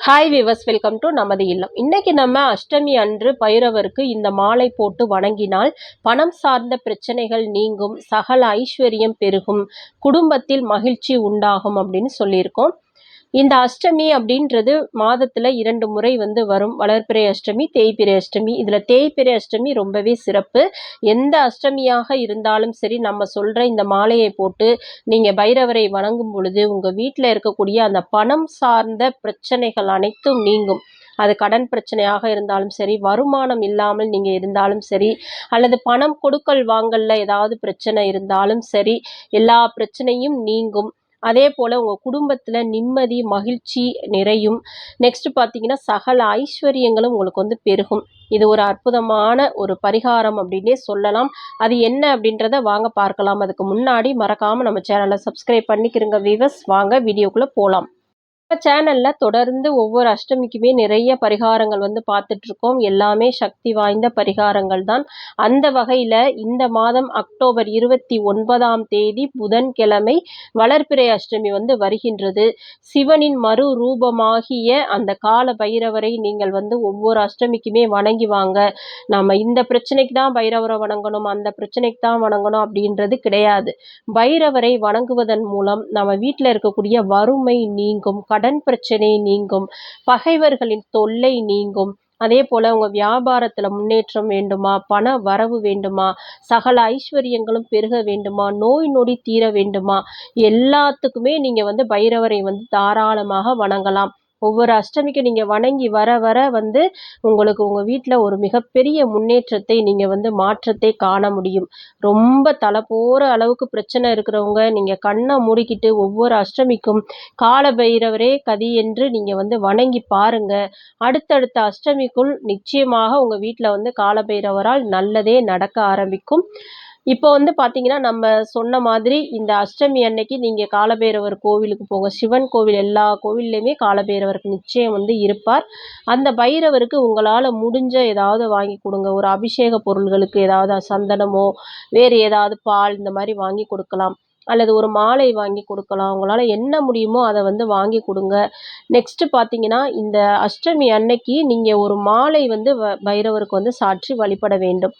Hi விவஸ் welcome to நமது இல்லம். இன்னைக்கு நம்ம அஷ்டமி அன்று பைரவருக்கு இந்த மாலை போட்டு வணங்கினால் பணம் சார்ந்த பிரச்சனைகள் நீங்கும் சகல ஐஸ்வர்யம் பெருகும் குடும்பத்தில் மகிழ்ச்சி உண்டாகும் அப்படின்னு சொல்லியிருக்கோம். இந்த அஷ்டமி அப்படின்றது மாதத்தில் இரண்டு முறை வந்து வரும். வளர்பிறை அஷ்டமி தேய்பிறை அஷ்டமி. இதில் தேய்பிறை அஷ்டமி ரொம்பவே சிறப்பு. எந்த அஷ்டமியாக இருந்தாலும் சரி நம்ம சொல்கிற இந்த மாலையை போட்டு நீங்கள் பைரவரை வணங்கும் பொழுது உங்கள் வீட்டில் இருக்கக்கூடிய அந்த பணம் சார்ந்த பிரச்சனைகள் அனைத்தும் நீங்கும். அது கடன் பிரச்சனையாக இருந்தாலும் சரி வருமானம் இல்லாமல் நீங்கள் இருந்தாலும் சரி அல்லது பணம் கொடுக்கல் வாங்கல்ல ஏதாவது பிரச்சனை இருந்தாலும் சரி எல்லா பிரச்சனையும் நீங்கும். அதே போல் உங்கள் குடும்பத்தில் நிம்மதி மகிழ்ச்சி நிறையும். நெக்ஸ்ட் பார்த்தீங்கன்னா சகல ஐஸ்வர்யங்களும் உங்களுக்கு வந்து பெருகும். இது ஒரு அற்புதமான ஒரு பரிகாரம் அப்படின்னே சொல்லலாம். அது என்ன அப்படின்றத வாங்க பார்க்கலாம். அதுக்கு முன்னாடி மறக்காமல் நம்ம சேனலை சப்ஸ்கிரைப் பண்ணிக்கிறங்க வீவர்ஸ் வாங்க வீடியோக்குள்ளே போகலாம் சேனலில் தொடர்ந்து ஒவ்வொரு அஷ்டமிக்குமே நிறைய பரிகாரங்கள் வந்து பார்த்துட்ருக்கோம். எல்லாமே சக்தி வாய்ந்த பரிகாரங்கள் தான். அந்த வகையில் இந்த மாதம் அக்டோபர் இருபத்தி ஒன்பதாம் தேதி புதன்கிழமை வளர்ப்பிறை அஷ்டமி வந்து வருகின்றது. சிவனின் மறு ரூபமாகிய அந்த கால பைரவரை நீங்கள் வந்து ஒவ்வொரு அஷ்டமிக்குமே வணங்கி வாங்க. நம்ம இந்த பிரச்சனைக்கு தான் பைரவரை வணங்கணும் அந்த பிரச்சனைக்கு தான் வணங்கணும் அப்படின்றது கிடையாது. பைரவரை வணங்குவதன் மூலம் நம்ம வீட்டில் இருக்கக்கூடிய வறுமை நீங்கும் கடன் பிரச்சனை நீங்கும் பகைவர்களின் தொல்லை நீங்கும். அதே போல் உங்கள் வியாபாரத்தில் முன்னேற்றம் வேண்டுமா? பண வரவு வேண்டுமா? சகல ஐஸ்வர்யங்களும் பெருக வேண்டுமா? நோய் நொடி தீர வேண்டுமா? எல்லாத்துக்குமே நீங்கள் வந்து பைரவரை வந்து தாராளமாக வணங்கலாம். ஒவ்வொரு அஷ்டமிக்கு நீங்கள் வணங்கி வர வர வந்து உங்களுக்கு உங்கள் வீட்டில் ஒரு மிகப்பெரிய முன்னேற்றத்தை நீங்கள் வந்து மாற்றத்தை காண முடியும். ரொம்ப தலை போகிற அளவுக்கு பிரச்சனை இருக்கிறவங்க நீங்கள் கண்ணை மூடிக்கிட்டு ஒவ்வொரு அஷ்டமிக்கும் கால பைரவரே கதி என்று நீங்கள் வந்து வணங்கி பாருங்கள் அடுத்தடுத்த அஷ்டமிக்குள் நிச்சயமாக உங்கள் வீட்டில் வந்து கால பைரவரால் நல்லதே நடக்க ஆரம்பிக்கும். இப்போ வந்து பார்த்தீங்கன்னா நம்ம சொன்ன மாதிரி இந்த அஷ்டமி அன்னைக்கு நீங்கள் காலபைரவர் கோவிலுக்கு போங்க. சிவன் கோவில் எல்லா கோவில்லையுமே காலபைரவருக்கு நிச்சயம் வந்து இருப்பார். அந்த பைரவருக்கு உங்களால் முடிஞ்ச ஏதாவது வாங்கி கொடுங்க. ஒரு அபிஷேக பொருள்களுக்கு ஏதாவது சந்தனமோ வேறு ஏதாவது பால் இந்த மாதிரி வாங்கி கொடுக்கலாம். அல்லது ஒரு மாலை வாங்கி கொடுக்கலாம். உங்களால் என்ன முடியுமோ அதை வந்து வாங்கி கொடுங்க. நெக்ஸ்ட்டு பார்த்தீங்கன்னா இந்த அஷ்டமி அன்னைக்கு நீங்கள் ஒரு மாலை வந்து பைரவருக்கு வந்து சாற்றி வழிபட வேண்டும்.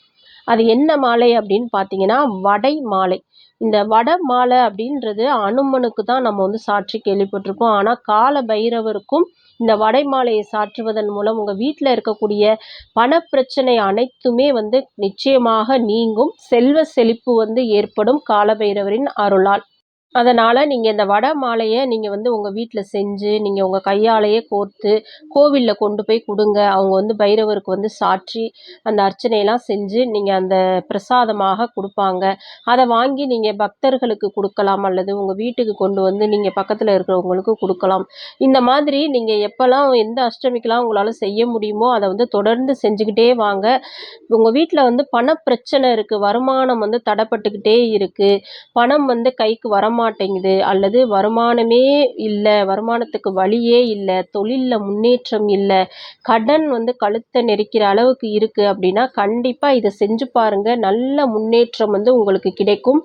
அது என்ன மாலை அப்படின்னு பார்த்தீங்கன்னா வடை மாலை. இந்த வடை மாலை அப்படின்றது அனுமனுக்கு தான் நம்ம வந்து சாற்றி கேள்விப்பட்டிருப்போம் ஆனால் கால பைரவருக்கும் இந்த வடை மாலையை சாற்றுவதன் மூலம் உங்கள் வீட்டில் இருக்கக்கூடிய பணப்பிரச்சனை அனைத்துமே வந்து நிச்சயமாக நீங்கும். செல்வ செழிப்பு வந்து ஏற்படும் காலபைரவரின் அருளால். அதனால் நீங்கள் இந்த வடை மாலையை நீங்கள் வந்து உங்கள் வீட்டில் செஞ்சு நீங்கள் உங்கள் கையாலேயே கோர்த்து கோவிலில் கொண்டு போய் கொடுங்க. அவங்க வந்து பைரவருக்கு வந்து சாற்றி அந்த அர்ச்சனையெல்லாம் செஞ்சு நீங்கள் அந்த பிரசாதமாக கொடுப்பாங்க. அதை வாங்கி நீங்கள் பக்தர்களுக்கு கொடுக்கலாம் அல்லது உங்கள் வீட்டுக்கு கொண்டு வந்து நீங்கள் பக்கத்தில் இருக்கிறவங்களுக்கு கொடுக்கலாம். இந்த மாதிரி நீங்கள் எப்போல்லாம் எந்த அஷ்டமிக்கெலாம் உங்களால் செய்ய முடியுமோ அதை வந்து தொடர்ந்து செஞ்சுக்கிட்டே வாங்க. உங்கள் வீட்டில் வந்து பண பிரச்சனை இருக்குது வருமானம் வந்து தடைப்பட்டுக்கிட்டே இருக்குது பணம் வந்து கைக்கு வரமா வரமாட்டேங்குது அல்லது வருமானமே இல்லை வருமானத்துக்கு வழியே இல்லை தொழிலில் முன்னேற்றம் இல்லை கடன் வந்து கழுத்தை நெரிக்கிற அளவுக்கு இருக்குது அப்படின்னா கண்டிப்பாக இதை செஞ்சு பாருங்கள் நல்ல முன்னேற்றம் வந்து உங்களுக்கு கிடைக்கும்.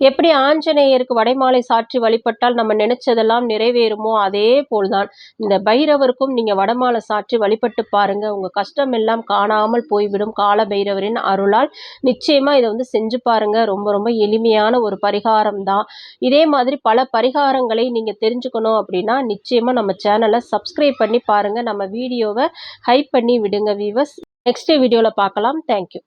எப்படி ஆஞ்சநேயருக்கு வடைமாலை சாற்றி வழிபட்டால் நம்ம நினைச்சதெல்லாம் நிறைவேறுமோ? அதே போல்தான். இந்த பைரவருக்கும் நீங்க வடமாலை சாற்றி வழிபட்டு பாருங்க. உங்க கஷ்டம் எல்லாம் காணாமல் போய்விடும். கால பைரவரின் அருளால் நிச்சயமா இதை வந்து செஞ்சு பாருங்க. ரொம்ப ரொம்ப எளிமையான ஒரு பரிகாரம் தான் இதே மாதிரி பல பரிகாரங்களை நீங்க தெரிஞ்சுக்கணும் அப்படின்னா நிச்சயமா நம்ம சேனலை சப்ஸ்கிரைப் பண்ணி பாருங்க. நம்ம வீடியோவை ஹைப் பண்ணி விடுங்க வீவர்ஸ் நெக்ஸ்ட் வீடியோவில் பார்க்கலாம். தேங்க்யூ